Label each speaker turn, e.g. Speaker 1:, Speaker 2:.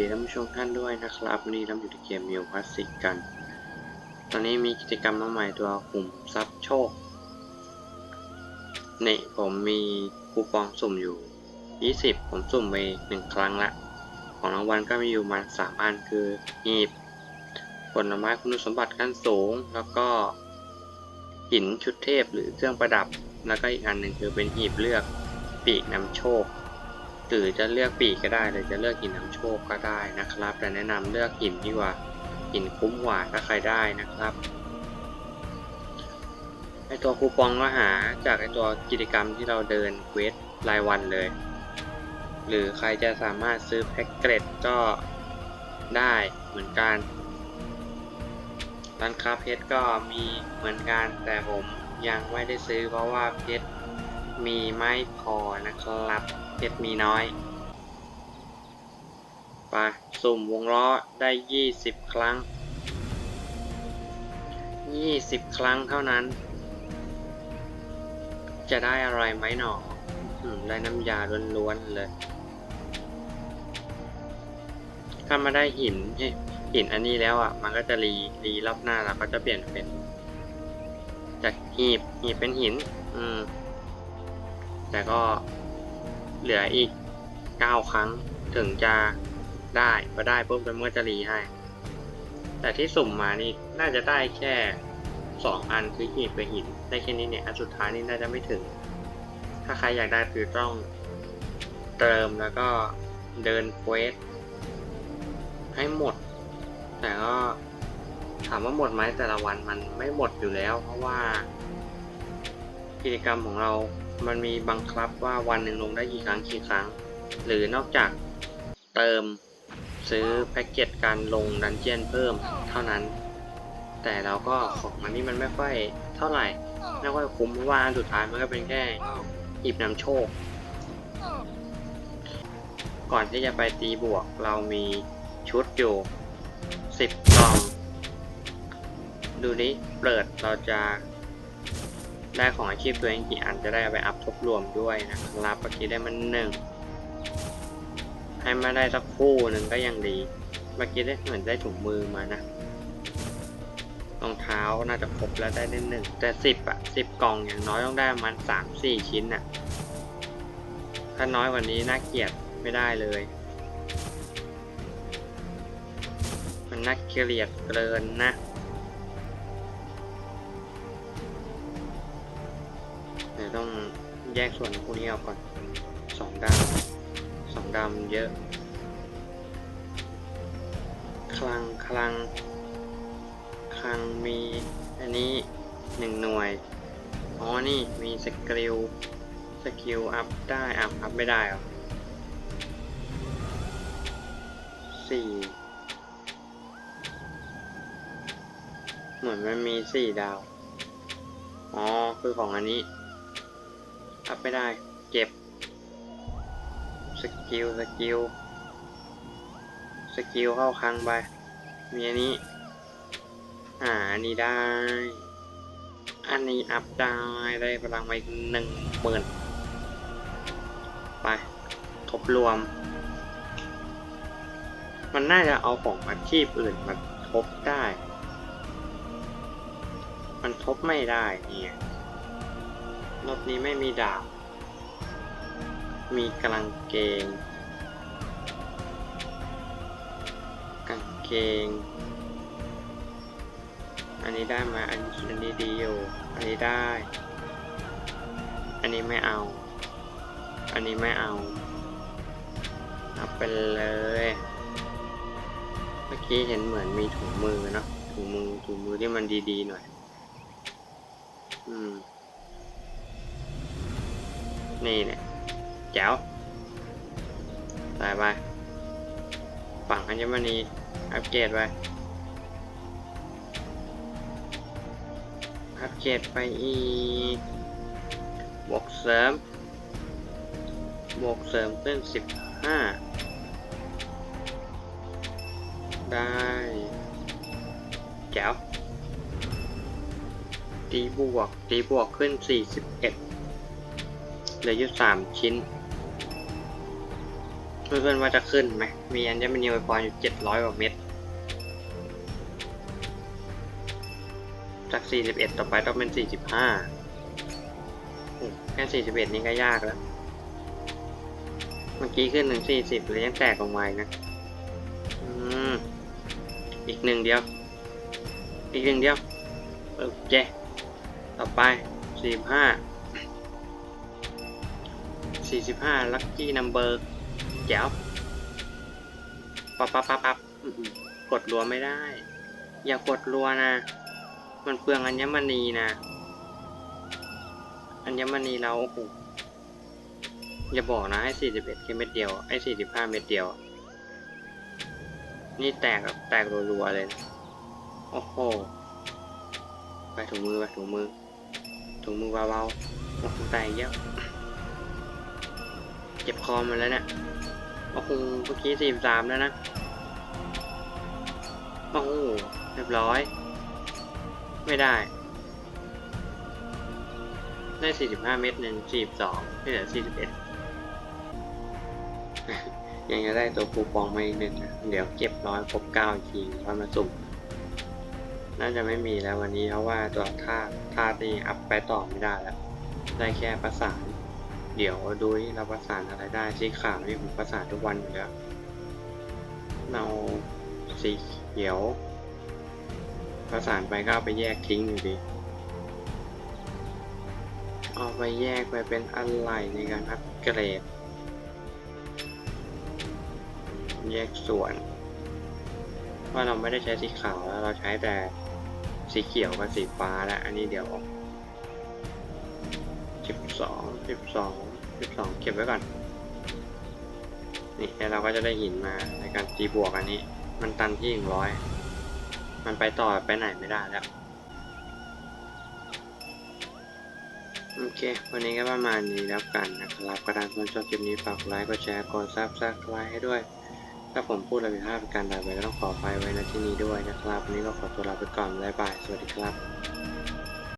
Speaker 1: ดีท่านผู้ชมท่านด้วยนะครับ วันนี้เราอยู่ในเกมมิวพลาสติกกัน ตอนนี้มีกิจกรรมมาใหม่ตัวกลุ่มซับโชคนี่ผมมีคูปองสุ่มอยู่ 20 ผมสุ่มไปหนึ่งครั้งละ ของรางวัลก็มีอยู่ประมาณ3อันคือหีบผลไม้คุณสมบัติขั้นสูง แล้วก็หินชุดเทพหรือเครื่องประดับ แล้วก็อีกอันหนึ่งคือเป็นหีบเลือกปีกนำโชค หรือจะเลือกปีกก็ได้หรือจะเลือกหินนำโชคก็ได้นะครับ แต่แนะนำเลือกหินดีกว่าหินคุ้มกว่าถ้าใครได้นะครับไอตัวคูปองก็หาจากไอตัวกิจกรรมที่เราเดินเควสรายวันเลย หรือใครจะสามารถซื้อแพ็กเกจก็ได้เหมือนกันร้านค้าเพชรก็มีเหมือนกันแต่ผมยังไม่ได้ซื้อเพราะว่าเพชร มีไม่พอนะครับเพชรมีน้อยไปสุ่มวงล้อได้ 20 ครั้ง 20 ครั้งเท่านั้น จะได้อะไรไหมหนอได้น้ำยาล้วนๆเลย ถ้ามาได้หินหินอันนี้แล้วอะ มันก็จะรีรีรอบหน้าแล้วก็จะเปลี่ยนเป็น จากหีบหีบเป็นหิน อืม แต่ก็เหลืออีกเก้าครั้งถึงจะได้พอได้ปุ๊บมันก็จะรีให้ แต่ที่สุ่มมานี่น่าจะได้แค่สองอันคือหีบกับหิน ได้แค่นี้เนี่ย อันสุดท้ายนี่น่าจะไม่ถึง ถ้าใครอยากได้คือต้องเติมแล้วก็เดินเควสให้หมด แต่ก็ถามว่าหมดไหมแต่ละวันมันไม่หมดอยู่แล้ว เพราะว่ากิจกรรมของเรา มันมีบังคับว่าวันหนึ่งลงได้กี่ครั้งกี่ครั้ง หรือนอกจากเติมซื้อแพ็กเกจการลงดันเจียนเพิ่มเท่านั้น แต่เราก็ของมันนี่มันไม่ค่อยเท่าไหร่ ไม่ค่อยคุ้มเพราะว่าสุดท้ายมันก็เป็นแค่หีบนำโชค ก่อนที่จะไปตีบวกเรามีชุดอยู่สิบกล่อง ดูนี้เปิดเราจะ ได้ของอาชีพตัวเองกี่อันจะได้ไปอัพทบรวมด้วยนะครับเมื่อกี้ได้มันหนึ่งให้มาได้สักคู่หนึ่งก็ยังดี เมื่อกี้ได้เหมือนได้ถุงมือมานะรองเท้าน่าจะครบแล้วได้ได้หนึ่งแต่สิบอะสิบกล่องอย่างน้อยต้องได้ประมันสามสี่ชิ้นอะถ้าน้อยกว่านี้น่าเกลียดไม่ได้เลย มันน่าเกลียดเกินนะ แยกส่วนพวกนี้ออกก่อนสองดาวสองดาวมันเยอะ คลังคลัง คลังมีอันนี้หนึ่งหน่วย อ๋อ นี่มีสกิล สกิลอัพได้อัพอัพไม่ได้หรอสี่เหมือนมันมีสี่ดาว อ๋อ คือของอันนี้ อัพไม่ได้เก็บ สกิล สกิล สกิลเข้าคลังไป มีอันนี้ อ่า อันนี้ได้ อันนี้อัพได้ ได้พลังไปหนึ่งหมื่นไป ทบรวม มันน่าจะเอาของอาชีพอื่นมาทบได้ มันทบไม่ได้เนี่ย รถนี้ไม่มีดาบ มีกลังเกง กางเกง อันนี้ได้มอันอันนี้ดีอยู่ อันนี้ได้ อันนี้ไม่เอา อันนี้ไม่เอา เอาไปเลย เมื่อกี้เห็นเหมือนมีถุงมือเนาะ ถุงมือถุงมือที่มันดีๆหน่อย อืม นี่เนี่ยแจ๋วไปไปฝั่งอัญมณีอัปเกรดไปอัปเกรดไปอีกบวกเสริมบวกเสริมขึ้นสิบห้าได้แจ๋วตีบวกตีบวกขึ้นสี่สิบเอ็ด เหลืออยู่สามชิ้น เพื่อนๆว่าจะขึ้นไหม มีอัญมณีไวพรอยู่เจ็ดร้อยกว่าเม็ด จากสี่สิบเอ็ดต่อไปต้องเป็นสี่สิบห้าแค่สี่สิบเอ็ดนี่ก็ยากแล้ว เมื่อกี้ขึ้นถึงสี่สิบเลยยังแตกออกมาอีกนะ อืม อีกหนึ่งเดียว อีกหนึ่งเดียว โอเค ต่อไปสี่สิบห้า สี่สิบห้าลัคกี้นัมเบอร์แจ๋วปับปั๊บปั๊บปับกดรัวไม่ได้ อย่ากดรัวนะ มันเปลืองอัญมณีนะ อัญมณีเราโอ้โหอย่าบอกนะให้สี่สิบเอ็ดแค่เม็ดเดียวไอ้สี่สิบห้าเม็ดเดียว นี่แตกแบบแตกรัวๆเลย โอ้โห ไปถุงมือไปถุงมือถุงมือเบาๆโอ้โหแตกเยอะ จ็บคอมันแล้วเนี่ยโอ้โหเมื่อกี้สี่สามแล้วนะโอ้โหเรียบร้อย ไม่ได้ ได้สี่สิบห้าเม็ดหนึ่งสี่สองที่เหลือสี่สิบเอ็ดยังจะได้ตัวคูปองมาอีกหนึ่งนะเดี๋ยวเก็บร้อยครบเก้าอีกทีค่อยมาสุ่มน่าจะไม่มีแล้ววันนี้เพราะว่าตัวธาตุธาตีอัพไปต่อไม่ได้แล้ว ได้แค่ประสาน เดี๋ยวดูที่เราประสานอะไรได้สีขาวนี่ผมประสานทุกวันอยู่แล้วเราสีเขียว ประสานไปก็เอาไปแยกทิ้งอยู่ดี เอาไปแยกไปเป็นอะไรในการอัปเกรด แยกส่วนว่าเราไม่ได้ใช้สีขาวแล้วเราใช้แต่สีเขียวกับสีฟ้าแล้วอันนี้เดี๋ยว สิบสองสิบสองสิบสองเก็บไว้ก่อน นี่แล้วเราก็จะได้หินมาในการตีบวกอันนี้ มันตันที่หนึ่งร้อย มันไปต่อไปไหนไม่ได้แล้ว โอเค วันนี้ก็ประมาณนี้แล้วกันนะครับกระดานคนชอบคลิปนี้ฝากไลค์กดแชร์กดซับสไครต์ให้ด้วย ถ้าผมพูดอะไรผิดพลาดประการใดไปก็ต้องขออภัยไว้ณที่นี้ด้วยนะครับ วันนี้ก็ขอตัวลาไปก่อนบ๊ายบาย สวัสดีครับ